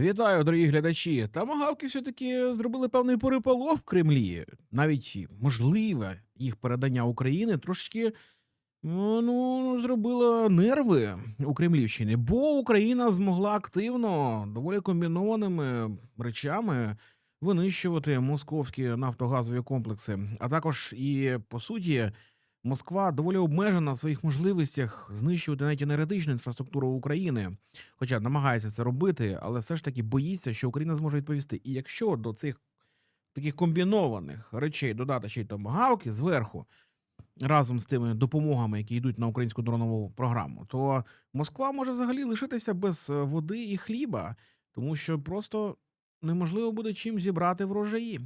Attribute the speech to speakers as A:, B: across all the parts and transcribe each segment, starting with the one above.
A: Вітаю, дорогі глядачі. Тамагавки все-таки зробили певний переполох в Кремлі. Навіть можливе їх передання Україні трошки ну, ну, зробило нерви у Кремлівщині, бо Україна змогла активно, доволі комбінованими речами винищувати московські нафтогазові комплекси. А також і по суті. Москва доволі обмежена в своїх можливостях знищувати навіть енергетичну інфраструктуру України, хоча намагається це робити, але все ж таки боїться, що Україна зможе відповісти. І якщо до цих таких комбінованих речей додати ще й томагавки зверху, разом з тими допомогами, які йдуть на українську дронову програму, то Москва може взагалі лишитися без е, води і хліба, тому що просто неможливо буде чим зібрати врожаї.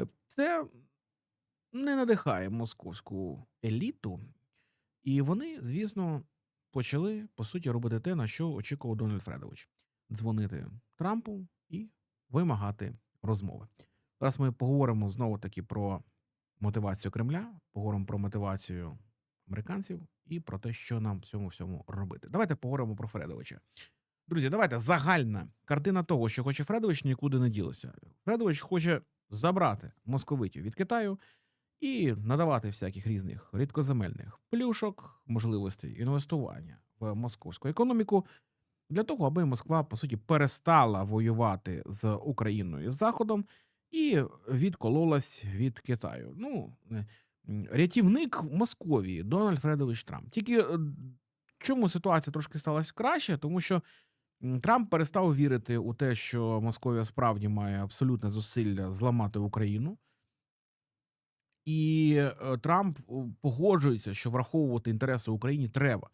A: Е, Це не надихає московську еліту, і вони, звісно, почали по суті робити те, на що очікував Дональд Фредович: дзвонити Трампу і вимагати розмови. Зараз ми поговоримо знову таки про мотивацію Кремля, поговоримо про мотивацію американців і про те, що нам в цьому всьому робити. Давайте поговоримо про Фредовича. Друзі, давайте загальна картина того, що хоче Фредович, нікуди не ділася. Фредович хоче забрати московитів від Китаю і надавати всяких різних рідкоземельних плюшок, можливостей інвестування в московську економіку для того, аби Москва по суті перестала воювати з Україною і Заходом і відкололась від Китаю. Ну е, рятівник Московії Дональд Фредович Трамп. Тільки е, чому ситуація трошки сталася краще, тому що. Трамп перестав вірити у те, що Московія справді має абсолютне зусилля зламати Україну. І е, Трамп погоджується, що враховувати інтереси України треба.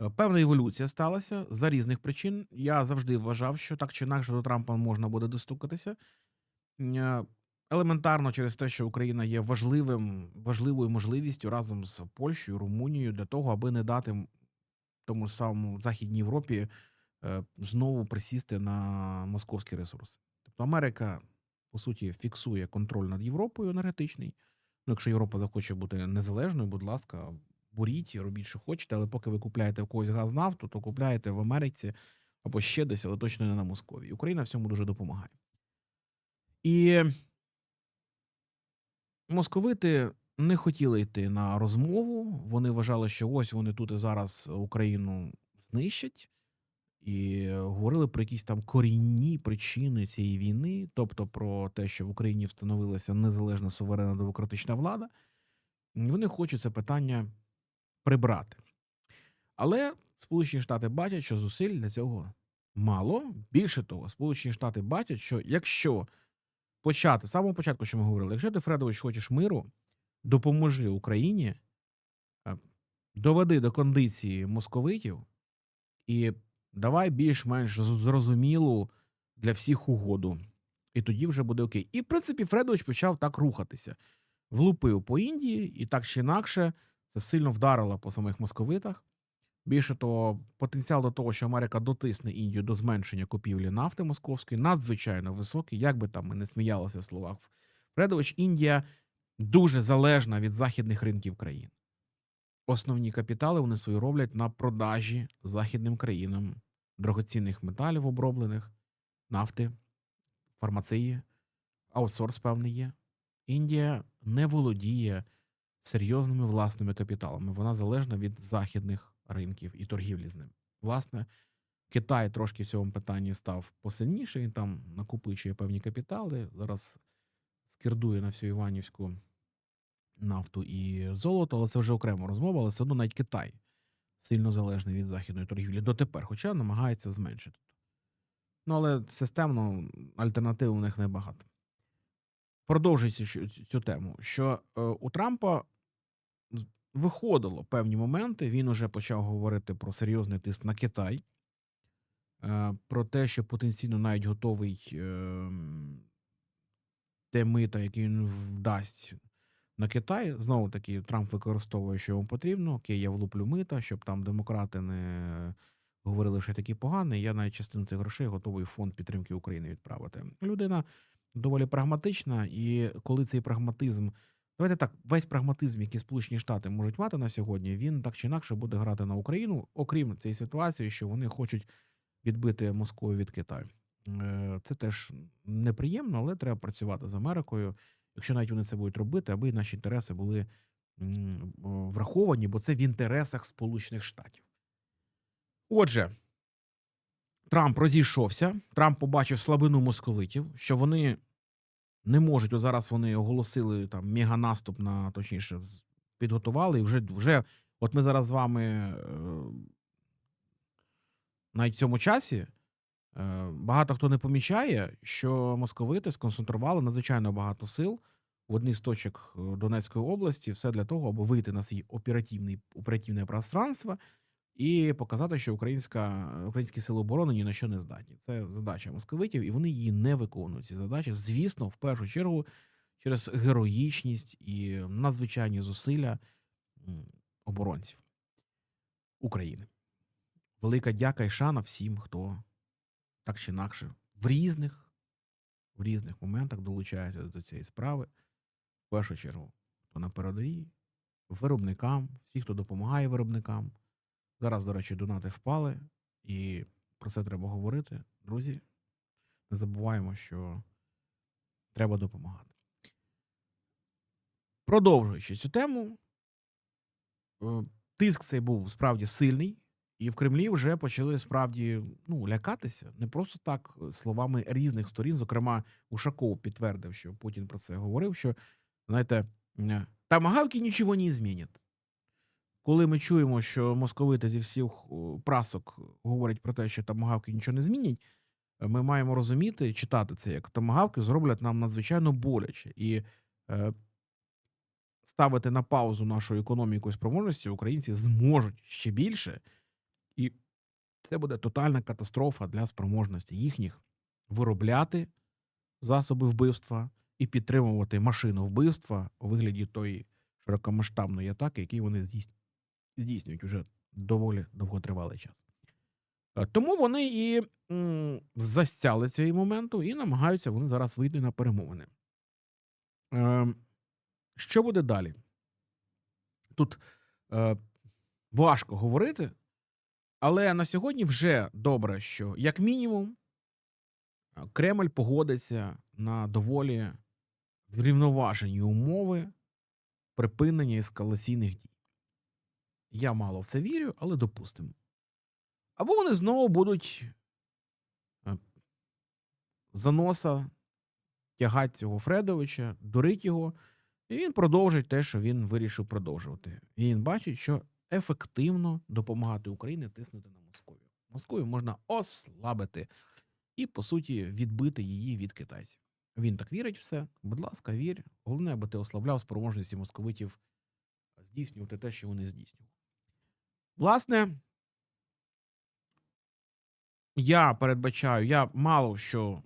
A: Е, Певна еволюція сталася за різних причин. Я завжди вважав, що так чи інакше до Трампа можна буде достукатися. Е, Елементарно через те, що Україна є важливим, важливою можливістю разом з Польщею, Румунією для того, аби не дати тому самому Західній Європі знову присісти на московські ресурси. Тобто Америка, по суті, фіксує контроль над Європою енергетичний. Ну, якщо Європа захоче бути незалежною, будь ласка, буріть, робіть, що хочете, але поки ви купляєте в когось газ нафту, то купляєте в Америці або ще десь, але точно не на Московії. Україна в цьому дуже допомагає. І московити не хотіли йти на розмову. Вони вважали, що ось вони тут і зараз Україну знищать, і говорили про якісь там корінні причини цієї війни, тобто про те, що в Україні встановилася незалежна суверенна демократична влада. Вони хочуть це питання прибрати. Але Сполучені Штати бачать, що зусиль для цього мало. Більше того, Сполучені Штати бачать, що якщо почати з самого початку, що ми говорили, якщо ти Фредович хочеш миру, допоможи Україні, е, доведи до кондиції московитів і давай більш-менш зрозумілу для всіх угоду. І тоді вже буде окей. І в принципі Фредович почав так рухатися. Влупив по Індії, і так чи інакше це сильно вдарило по самих московитах. Більше того, потенціал до того, що Америка дотисне Індію до зменшення купівлі нафти московської, надзвичайно високий, як би там ми не сміялися в словах Фредович, Індія дуже залежна від західних ринків країн. Основні капітали вони свої роблять на продажі західним країнам дорогоцінних металів оброблених, нафти, фармації, аутсорс певний є. Індія не володіє серйозними власними капіталами. Вона залежна від західних ринків і торгівлі з ним. Власне, Китай трошки в цьому питанні став посильніше, він там накопичує певні капітали. Зараз скердує на всю Іванівську нафту і золото, але це вже окрема розмова, але все одно навіть Китай сильно залежний від західної торгівлі дотепер, хоча намагається зменшити. Ну, але системно альтернатив у них небагато. Продовжується цю, цю тему, що е, у Трампа виходило певні моменти. Він уже почав говорити про серйозний тиск на Китай, е, про те, що потенційно навіть готовий е, те мита, яке він вдасть на Китай. Знову таки, Трамп використовує, що йому потрібно. Окей, я влуплю мита, щоб там демократи не говорили, що я такий поганий. Я навіть частину цих грошей готовий в фонд підтримки України відправити. Людина доволі прагматична, і коли цей прагматизм. Давайте так, весь прагматизм, який Сполучені Штати можуть мати на сьогодні, він так чи інакше буде грати на Україну, окрім цієї ситуації, що вони хочуть відбити Москву від Китаю. Е, Це теж неприємно, але треба працювати з Америкою, якщо навіть вони це будуть робити, аби наші інтереси були враховані, бо це в інтересах Сполучених Штатів. Отже, Трамп розійшовся. Трамп побачив слабину московитів, що вони не можуть. Зараз вони оголосили там меганаступ на точніше, підготували. І вже, вже, от ми зараз з вами е, навіть в цьому часі. Е, Багато хто не помічає, що московити сконцентрували надзвичайно багато сил в одній з точок е, Донецької області, все для того, аби вийти на свій оперативний оперативне пространство і показати, що українська українські сили оборони ні на що не здатні. Це задача московитів, і вони її не виконують. Ці задачі, звісно, в першу чергу через героїчність і надзвичайні зусилля оборонців України. Велика дяка і шана всім, хто так чи інакше в різних, в різних моментах долучається до цієї справи. В першу чергу, хто на передовій, виробникам, всі, хто допомагає виробникам. Зараз, до речі, донати впали, і про це треба говорити. Друзі, не забуваємо, що треба допомагати. Продовжуючи цю тему, е, тиск цей був справді сильний, і в Кремлі вже почали справді ну, лякатися. Не просто так е, словами різних сторін. Зокрема, Ушаков підтвердив, що Путін про це говорив. Що знаєте, е, тамагавки нічого не змінять. Коли ми чуємо, що московити зі всіх прасок говорять про те, що тамагавки нічого не змінять, е, ми маємо розуміти, читати це як тамагавки зроблять нам надзвичайно боляче і е, ставити на паузу нашу економіку і спроможності українці зможуть ще більше, і це буде тотальна катастрофа для спроможності їхніх виробляти засоби вбивства і підтримувати машину вбивства у вигляді тої широкомасштабної атаки, які вони здійснюють уже доволі довготривалий час. Е, Тому вони і застяли цього моменту і намагаються вони зараз вийти на перемовини. Е, що буде далі? Тут е, важко говорити, але на сьогодні вже добре, що як мінімум е, Кремль погодиться на доволі врівноважені умови припинення ескалаційних дій. Я мало в це вірю, але допустимо. Або вони знову будуть е, за носа тягати цього Фредовича, дурить його, і він продовжить те, що він вирішив продовжувати. І він бачить, що ефективно допомагати Україні тиснути на Московію. Московію можна ослабити і, по суті, відбити її від китайців. Він так вірить все. Будь ласка, вір. Головне, аби ти ослабляв спроможності московитів здійснювати те, що вони здійснювали. Власне, я передбачаю, я мало що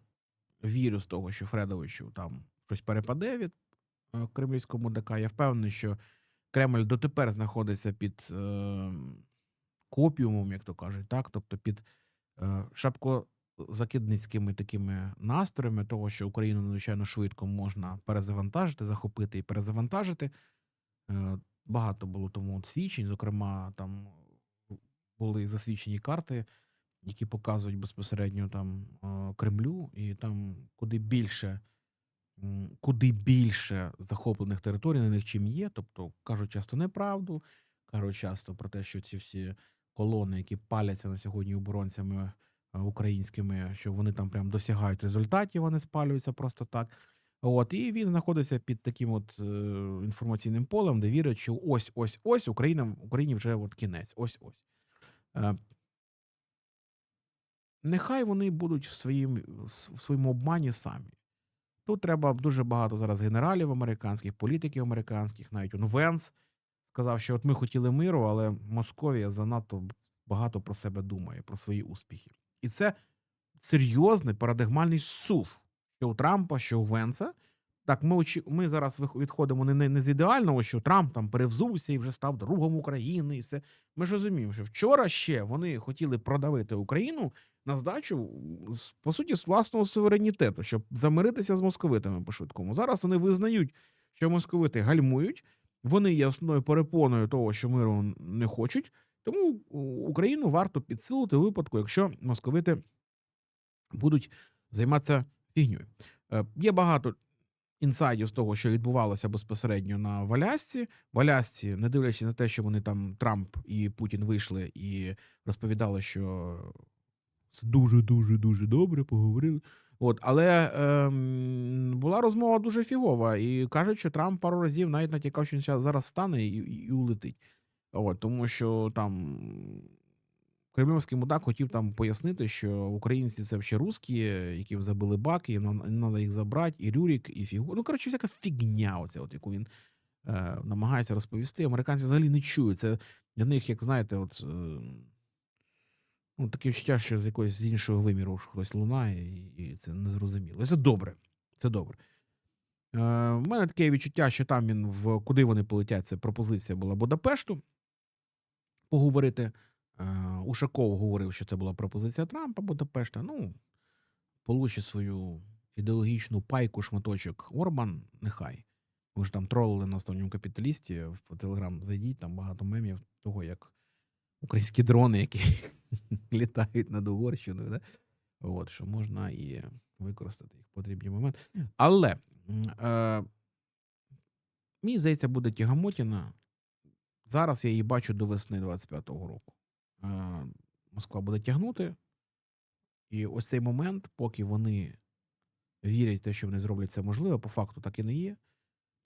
A: вірю з того, що Фредовичу там щось перепаде від е, кремлівського ДК. Я впевнений, що Кремль дотепер знаходиться під е, копіумом, як то кажуть, так? тобто під е, шапкозакидницькими такими настроями того, що Україну надзвичайно швидко можна перезавантажити, захопити і перезавантажити. Е, Багато було тому свідчень, зокрема, там були засвідчені карти, які показують безпосередньо там е, Кремлю, і там куди більше, куди більше захоплених територій на них чим є. Тобто кажуть часто неправду, кажуть часто про те, що ці всі колони, які паляться на сьогодні оборонцями е, українськими, що вони там прям досягають результатів, вони спалюються просто так. От, і він знаходиться під таким от е, інформаційним полем, де вірить, що ось ось ось Україна Україні вже от кінець. Ось ось. Е, нехай вони будуть в, своїм, в своєму обмані самі. Тут треба дуже багато зараз генералів американських, політиків американських, навіть он Венс сказав, що от ми хотіли миру, але Московія занадто багато про себе думає, про свої успіхи. І це серйозний парадигмальний сув, що у Трампа, що у Венса. Так, ми ми зараз відходимо не, не, не з ідеального, що Трамп там перевзувся і вже став другом України, і все. Ми ж розуміємо, що вчора ще вони хотіли продавити Україну на здачу, по суті, з власного суверенітету, щоб замиритися з московитами по-швидкому. Зараз вони визнають, що московити гальмують, вони основною перепоною того, що миру не хочуть. Тому Україну варто підсилити у випадку, якщо московити будуть займатися фігньою. Е, Є багато інсайдів з того, що відбувалося безпосередньо на Валясці. В Алясці, не дивлячись на те, що вони там Трамп і Путін вийшли і розповідали, що це дуже, дуже, добре, поговорили. От, але ем, була розмова дуже фігова, і кажуть, що Трамп пару разів навіть натякав, що він зараз встане і, і улетить. От, тому що там кремлівський мудак хотів там пояснити, що українці це ще русські, які забили баки, їм треба їх забрати, і Рюрік, і фігу. Ну, коротше, всяка фігня, оця, от, яку він е, намагається розповісти. Американці взагалі не чують. Це для них, як знаєте, от. Е, Ну, таке відчуття, що з якогось з іншого виміру хтось лунає, і, це незрозуміло. Це добре. Це добре. Е, У мене таке відчуття, що там він в куди вони полетять. Це пропозиція була Будапешту поговорити. Е, Ушаков говорив, що це була пропозиція Трампа Будапешта. Ну, получить свою ідеологічну пайку, шматочок Орбан, нехай. Ми ж там тролили на останньому капіталісті в Телеграм зайдіть, там багато мемів того, як українські дрони, які літають над Угорщиною, да? От, що можна і використати їх в потрібні моменти. Але е, мені здається, буде тягамотіна. Зараз я її бачу до весни 25-го року. Е, Москва буде тягнути. І ось цей момент, поки вони вірять в те, що вони зроблять це можливе, по факту так і не є.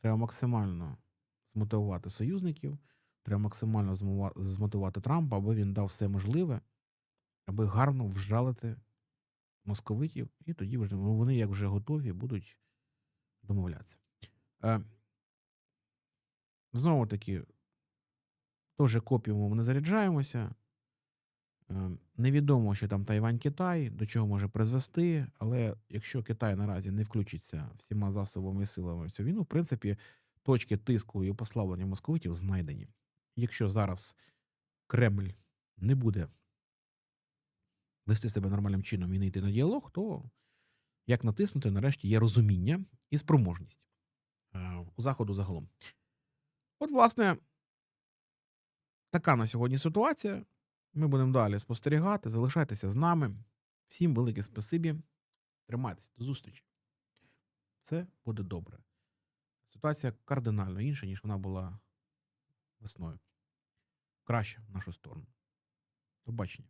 A: Треба максимально змотивувати союзників, треба максимально змотивувати Трампа, аби він дав все можливе, аби гарно вжалити московитів, і тоді вже ну, вони, як вже готові, будуть домовлятися. Е, знову таки, теж копіумом не заряджаємося. Е, Невідомо, що там Тайвань-Китай, до чого може призвести, але якщо Китай наразі не включиться всіма засобами і силами в цю війну, в принципі, точки тиску і послаблення московитів знайдені. Якщо зараз Кремль не буде вести себе нормальним чином і не йти на діалог, то як натиснути, нарешті є розуміння і спроможність е, у заходу загалом. От, власне, така на сьогодні ситуація. Ми будемо далі спостерігати. Залишайтеся з нами. Всім велике спасибі. Тримайтеся до зустрічі. Все буде добре. Ситуація кардинально інша, ніж вона була весною. Краще в нашу сторону. До бачення.